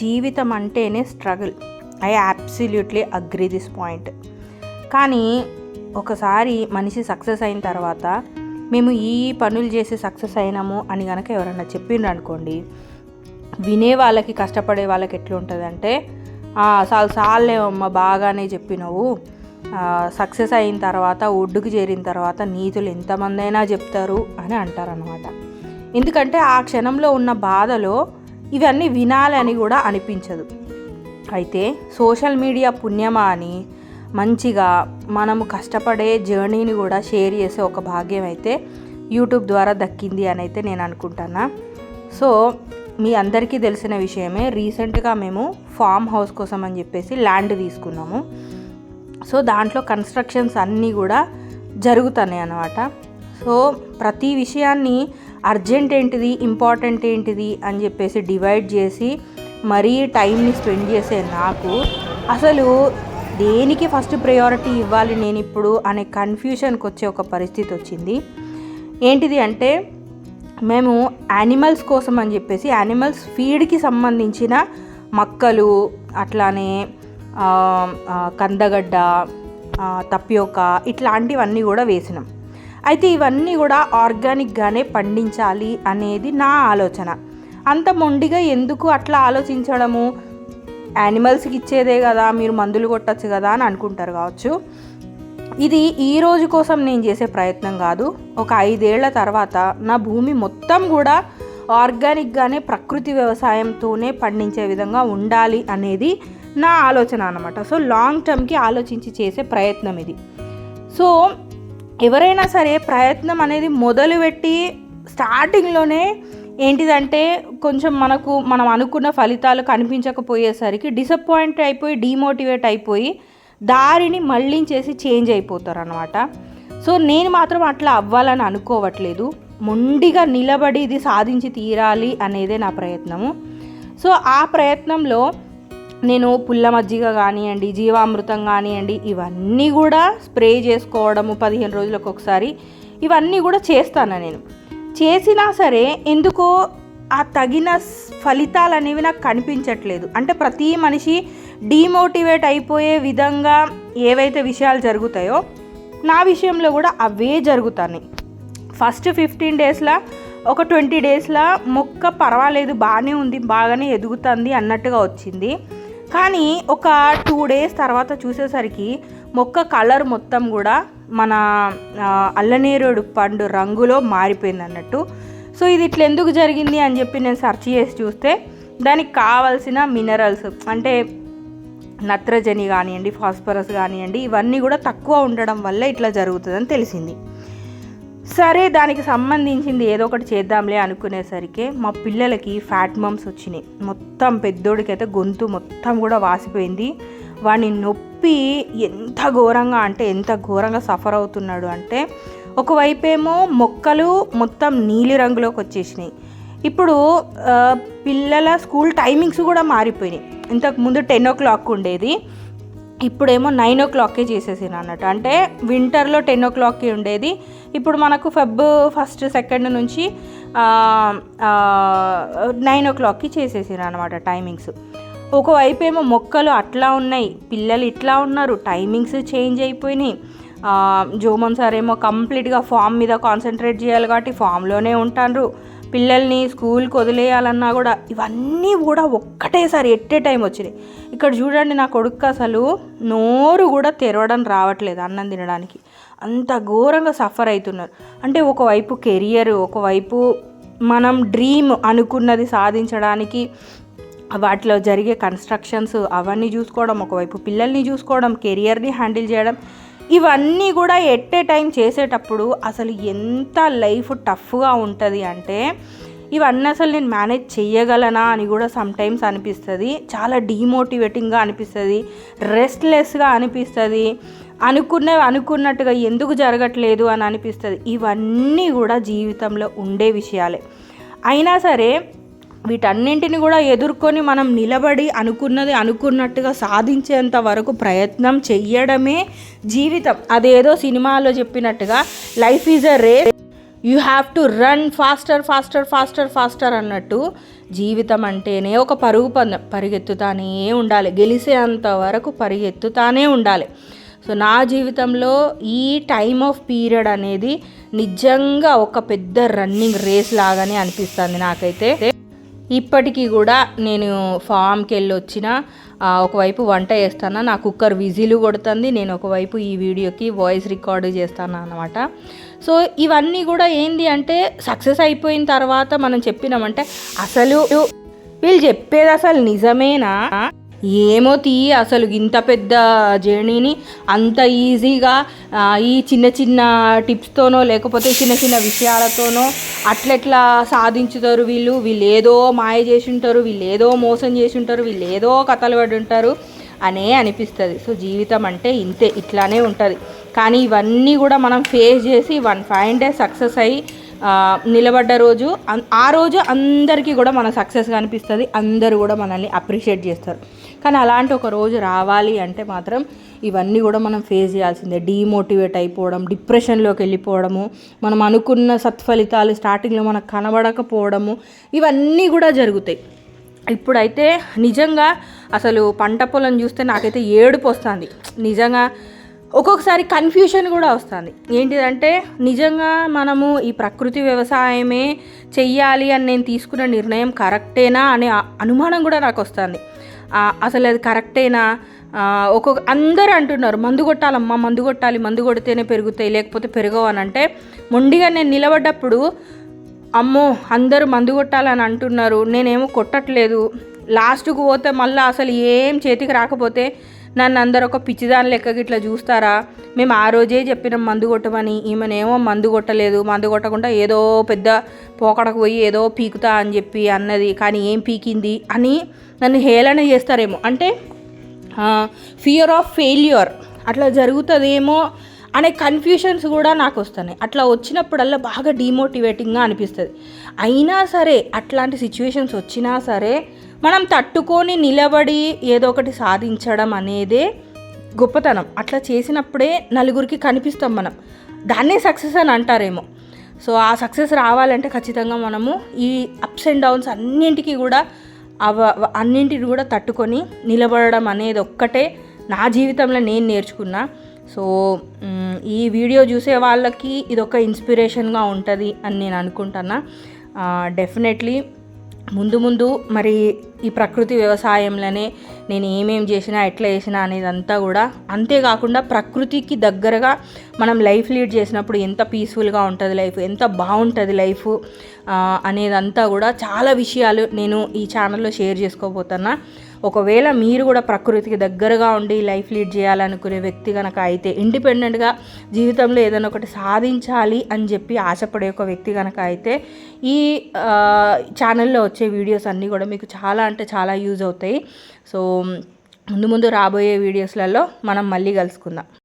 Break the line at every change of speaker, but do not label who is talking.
జీవితం అంటేనే struggle. I absolutely agree this point. కానీ ఒకసారి మనిషి సక్సెస్ అయిన తర్వాత మేము ఈ పనులు చేసి సక్సెస్ అయినాము అని కనుక ఎవరన్నా చెప్పిండ్రు అనుకోండి వినే వాళ్ళకి కష్టపడే వాళ్ళకి ఎట్లుంటుందంటే చాలు చాలే బాగానే చెప్పినవు. సక్సెస్ అయిన తర్వాత ఒడ్డుకు చేరిన తర్వాత నీతులు ఎంతమందైనా చెప్తారు అని అంటారనమాట ఎందుకంటే ఆ క్షణంలో ఉన్న బాధలో ఇవన్నీ వినాలని కూడా అనిపించదు. అయితే సోషల్ మీడియా పుణ్యమా అని మంచిగా మనము కష్టపడే జర్నీని కూడా షేర్ చేసే ఒక భాగ్యం అయితే యూట్యూబ్ ద్వారా దక్కింది అని అయితే నేను అనుకుంటున్నా సో మీ అందరికీ తెలిసిన విషయమే రీసెంట్గా మేము ఫామ్ హౌస్ కోసం అని చెప్పేసి ల్యాండ్ తీసుకున్నాము. సో దాంట్లో కన్స్ట్రక్షన్స్ అన్నీ కూడా జరుగుతున్నాయి అన్నమాట. సో ప్రతి విషయాన్ని అర్జెంట్ ఏంటిది? ఇంపార్టెంట్ ఏంటిది? అని చెప్పేసి డివైడ్ చేసి మరీ టైంని స్పెండ్ చేసే నాకు అసలు దేనికి ఫస్ట్ ప్రయారిటీ ఇవ్వాలి నేను ఇప్పుడు అనే కన్ఫ్యూషన్కి వచ్చే ఒక పరిస్థితి వచ్చింది. ఏంటిది అంటే మేము యానిమల్స్ కోసం అని చెప్పేసి యానిమల్స్ ఫీడ్కి సంబంధించిన మక్కలు అట్లానే కందగడ్డ తప్పియోక ఇట్లాంటివన్నీ కూడా వేసినాం. అయితే ఇవన్నీ కూడా ఆర్గానిక్గానే పండించాలి అనేది నా ఆలోచన. అంత మొండిగా ఎందుకు అట్లా ఆలోచించడము? యానిమల్స్కి ఇచ్చేదే కదా మీరు మందులు కొట్టచ్చు కదా అని అనుకుంటారు కావచ్చు. ఇది ఈ రోజు కోసం నేను చేసే ప్రయత్నం కాదు. ఒక ఐదేళ్ళ తర్వాత నా భూమి మొత్తం కూడా ఆర్గానిక్గానే ప్రకృతి వ్యవసాయంతోనే పండించే విధంగా ఉండాలి అనేది నా ఆలోచన అనమాట సో లాంగ్ టర్మ్కి ఆలోచించి చేసే ప్రయత్నం ఇది. సో ఎవరైనా సరే ప్రయత్నం అనేది మొదలుపెట్టి స్టార్టింగ్లోనే ఏంటిదంటే కొంచెం మనకు మనం అనుకున్న ఫలితాలు కనిపించకపోయేసరికి డిసప్పాయింట్ అయిపోయి డిమోటివేట్ అయిపోయి దారిని మళ్ళించేసి చేంజ్ అయిపోతారు అనమాట సో నేను మాత్రం అట్లా అవ్వాలని అనుకోవట్లేదు. మొండిగా నిలబడి ఇది సాధించి తీరాలి అనేదే నా ప్రయత్నము. సో ఆ ప్రయత్నంలో నేను పుల్ల మజ్జిగ కానివ్వండి జీవామృతం కానివ్వండి ఇవన్నీ కూడా స్ప్రే చేసుకోవడము పదిహేను రోజులకు ఒకసారి ఇవన్నీ కూడా చేస్తాను నేను. చేసినా సరే ఎందుకో ఆ తగిన ఫలితాలు అనేవి నాకు కనిపించట్లేదు. అంటే ప్రతి మనిషి డీమోటివేట్ అయిపోయే విధంగా ఏవైతే విషయాలు జరుగుతాయో నా విషయంలో కూడా అవే జరుగుతాయి ఫస్ట్ ఫిఫ్టీన్ డేస్లో ఒక ట్వంటీ డేస్లో మొక్క పర్వాలేదు బాగానే ఉంది బాగానే ఎదుగుతుంది అన్నట్టుగా వచ్చింది. కానీ ఒక టూ డేస్ తర్వాత చూసేసరికి మొక్క కలర్ మొత్తం కూడా మన అల్లనేరుడు పండు రంగులో మారిపోయింది అన్నట్టు. సో ఇది ఇట్లా ఎందుకు జరిగింది అని చెప్పి నేను సెర్చ్ చేసి చూస్తే దానికి కావాల్సిన మినరల్స్ అంటే నత్రజని కానివ్వండి ఫాస్ఫరస్ కానివ్వండి ఇవన్నీ కూడా తక్కువ ఉండడం వల్ల ఇట్లా జరుగుతుందని తెలిసింది. సరే దానికి సంబంధించింది ఏదో ఒకటి చేద్దాంలే అనుకునేసరికి మా పిల్లలకి ఫ్యాట్ మమ్స్ వచ్చినాయి. మొత్తం పెద్దోడికైతే గొంతు మొత్తం కూడా వాసిపోయింది. వాడిని నొప్పి ఎంత ఘోరంగా అంటే ఎంత ఘోరంగా సఫర్ అవుతున్నాడు అంటే ఒకవైపేమో మొక్కలు మొత్తం నీలి రంగులోకి వచ్చేసినాయి. ఇప్పుడు పిల్లల స్కూల్ టైమింగ్స్ కూడా మారిపోయినాయి. ఇంతకు ముందు టెన్ ఓ క్లాక్ ఉండేది. ఇప్పుడేమో నైన్ ఓ క్లాక్కే చేసేసాను అన్నట్టు. అంటే వింటర్లో టెన్ ఓ క్లాక్కి ఉండేది. ఇప్పుడు మనకు ఫెబ్ ఫస్ట్ సెకండ్ నుంచి నైన్ ఓ క్లాక్కి చేసేసాను అనమాట టైమింగ్స్ ఒకవైపు ఏమో మొక్కలు అట్లా ఉన్నాయి. పిల్లలు ఇట్లా ఉన్నారు. టైమింగ్స్ చేంజ్ అయిపోయినాయి. జోమన్ సార్ ఏమో కంప్లీట్గా ఫామ్ మీద కాన్సన్ట్రేట్ చేయాలి కాబట్టి ఫామ్లోనే ఉంటారు పిల్లల్ని స్కూల్కి వదిలేయాలన్నా కూడా ఇవన్నీ కూడా ఒక్కటేసారి ఎట్టే టైం వచ్చినాయి ఇక్కడ చూడండి నా కొడుకు అసలు నోరు కూడా తెరవడం రావట్లేదు అన్నం తినడానికి. అంత ఘోరంగా సఫర్ అవుతున్నారు. అంటే ఒకవైపు కెరియర్ ఒకవైపు మనం డ్రీమ్ అనుకున్నది సాధించడానికి వాటిలో జరిగే కన్స్ట్రక్షన్స్ అవన్నీ చూసుకోవడం ఒకవైపు పిల్లల్ని చూసుకోవడం కెరియర్ని హ్యాండిల్ చేయడం ఇవన్నీ కూడా ఎట్ ఏ టైం చేసేటప్పుడు అసలు ఎంత లైఫ్ టఫ్గా ఉంటుంది అంటే ఇవన్నీ అసలు నేను మేనేజ్ చేయగలనా అని కూడా సమ్టైమ్స్ అనిపిస్తుంది. చాలా డీమోటివేటింగ్గా అనిపిస్తుంది. రెస్ట్లెస్గా అనిపిస్తుంది. అనుకున్నవి అనుకున్నట్టుగా ఎందుకు జరగట్లేదు అని అనిపిస్తుంది. ఇవన్నీ కూడా జీవితంలో ఉండే విషయాలే. అయినా సరే వీటన్నింటిని కూడా ఎదుర్కొని మనం నిలబడి అనుకున్నది అనుకున్నట్టుగా సాధించేంత వరకు ప్రయత్నం చెయ్యడమే జీవితం. అదేదో సినిమాలో చెప్పినట్టుగా life is a race you have to run faster faster faster faster అన్నట్టు జీవితం అంటేనే ఒక పరుగు పందం పరిగెత్తుతానే ఉండాలి. గెలిసేంత వరకు పరిగెత్తుతానే ఉండాలి. సో నా జీవితంలో ఈ టైమ్ ఆఫ్ పీరియడ్ అనేది నిజంగా ఒక పెద్ద రన్నింగ్ రేస్ లాగానే అనిపిస్తుంది నాకైతే. ఇప్పటికీ కూడా నేను ఫామ్కి వెళ్ళి వచ్చిన ఒకవైపు వంట చేస్తాను నా కుక్కర్ విజిల్ కొడుతుంది నేను ఒకవైపు ఈ వీడియోకి వాయిస్ రికార్డు చేస్తాను అనమాట సో ఇవన్నీ కూడా ఏంది అంటే సక్సెస్ అయిపోయిన తర్వాత మనం చెప్పినామంటే అసలు వీళ్ళు చెప్పేది అసలు నిజమేనా? ఏమో తీ అసలు ఇంత పెద్ద జర్నీని అంత ఈజీగా ఈ చిన్న చిన్న టిప్స్తోనో లేకపోతే చిన్న చిన్న విషయాలతోనో అట్లెట్లా సాధించుతారు వీళ్ళు? వీళ్ళు ఏదో మాయ చేసి ఉంటారు వీళ్ళు ఏదో మోసం చేసి ఉంటారు వీళ్ళు ఏదో కథలు పడి ఉంటారు అనే అనిపిస్తుంది. సో జీవితం అంటే ఇంతే ఇట్లానే ఉంటుంది. కానీ ఇవన్నీ కూడా మనం ఫేస్ చేసి వన్ ఫైవ్ డేస్ సక్సెస్ అయ్యి నిలబడ్డ రోజు ఆ రోజు అందరికీ కూడా మన సక్సెస్ కనిపిస్తుంది అందరూ కూడా మనల్ని అప్రిషియేట్ చేస్తారు. కానీ అలాంటి ఒక రోజు రావాలి అంటే మాత్రం ఇవన్నీ కూడా మనం ఫేస్ చేయాల్సిందే. డీమోటివేట్ అయిపోవడం డిప్రెషన్లోకి వెళ్ళిపోవడము మనం అనుకున్న సత్ఫలితాలు స్టార్టింగ్లో మనకు కనబడకపోవడము ఇవన్నీ కూడా జరుగుతాయి. ఇప్పుడైతే నిజంగా అసలు పంట పొలం చూస్తే నాకైతే ఏడుపు వస్తుంది. నిజంగా ఒక్కొక్కసారి కన్ఫ్యూషన్ కూడా వస్తుంది. ఏంటిదంటే నిజంగా మనము ఈ ప్రకృతి వ్యవసాయమే చెయ్యాలి అని నేను తీసుకున్న నిర్ణయం కరెక్టేనా అనే అనుమానం కూడా నాకు వస్తుంది. అసలు అది కరెక్టేనా? ఒక్కొక్క అందరూ అంటున్నారు మందు కొట్టాలమ్మా మందు కొట్టాలి మందు కొడితేనే పెరుగుతాయి లేకపోతే పెరగవు అని. అంటే మొండిగా నేను నిలబడ్డప్పుడు అమ్మో అందరూ మందు కొట్టాలని అంటున్నారు నేనేమో కొట్టట్లేదు. లాస్ట్కు పోతే మళ్ళీ అసలు ఏం చేతికి రాకపోతే నన్ను అందరు ఒక పిచ్చిదాని లెక్క ఇట్లా చూస్తారా? మేము ఆ రోజే చెప్పినాం మందు కొట్టమని. ఈమెనేమో మందు కొట్టలేదు. మందు కొట్టకుండా ఏదో పెద్ద పోకడకు పోయి ఏదో పీకుతా అని చెప్పి అన్నది. కానీ ఏం పీకింది అని నన్ను హేళన చేస్తారేమో. అంటే ఫియర్ ఆఫ్ ఫెయిల్యూర్ అట్లా జరుగుతుందేమో అనే కన్ఫ్యూషన్స్ కూడా నాకు వస్తున్నాయి. అట్లా వచ్చినప్పుడల్లా బాగా డీమోటివేటింగ్గా అనిపిస్తుంది. అయినా సరే అట్లాంటి సిచ్యువేషన్స్ వచ్చినా సరే మనం తట్టుకొని నిలబడి ఏదో ఒకటి సాధించడం అనేదే గొప్పతనం. అట్లా చేసినప్పుడే నలుగురికి కనిపిస్తాం మనం. దాన్నే సక్సెస్ అని అంటారేమో. సో ఆ సక్సెస్ రావాలంటే ఖచ్చితంగా మనము ఈ అప్స్ అండ్ డౌన్స్ అన్నింటికి కూడా అవ అన్నింటిని కూడా తట్టుకొని నిలబడడం అనేది ఒక్కటే నా జీవితంలో నేను నేర్చుకున్నా. సో ఈ వీడియో చూసే వాళ్ళకి ఇది ఒక ఇన్స్పిరేషన్గా ఉంటుంది అని నేను అనుకుంటున్నా. డెఫినెట్లీ ముందు ముందు మరి ఈ ప్రకృతి వ్యవసాయంలోనే నేను ఏమేం చేసినా ఎట్లా చేసినా అనేదంతా కూడా అంతేకాకుండా ప్రకృతికి దగ్గరగా మనం లైఫ్ లీడ్ చేసినప్పుడు ఎంత పీస్ఫుల్గా ఉంటుంది లైఫ్ ఎంత బాగుంటుంది లైఫ్ అనేదంతా కూడా చాలా విషయాలు నేను ఈ ఛానల్లో షేర్ చేసుకోబోతున్నా. ఒకవేళ మీరు కూడా ప్రకృతికి దగ్గరగా ఉండి లైఫ్ లీడ్ చేయాలనుకునే వ్యక్తి కనుక అయితే ఇండిపెండెంట్గా జీవితంలో ఏదైనా ఒకటి సాధించాలి అని చెప్పి ఆశపడే ఒక వ్యక్తి కనుక అయితే ఈ ఛానల్లో వచ్చే వీడియోస్ అన్నీ కూడా మీకు చాలా అంటే చాలా యూజ్ అవుతాయి. సో ముందు ముందు రాబోయే వీడియోస్లలో మనం మళ్ళీ కలుసుకుందాం.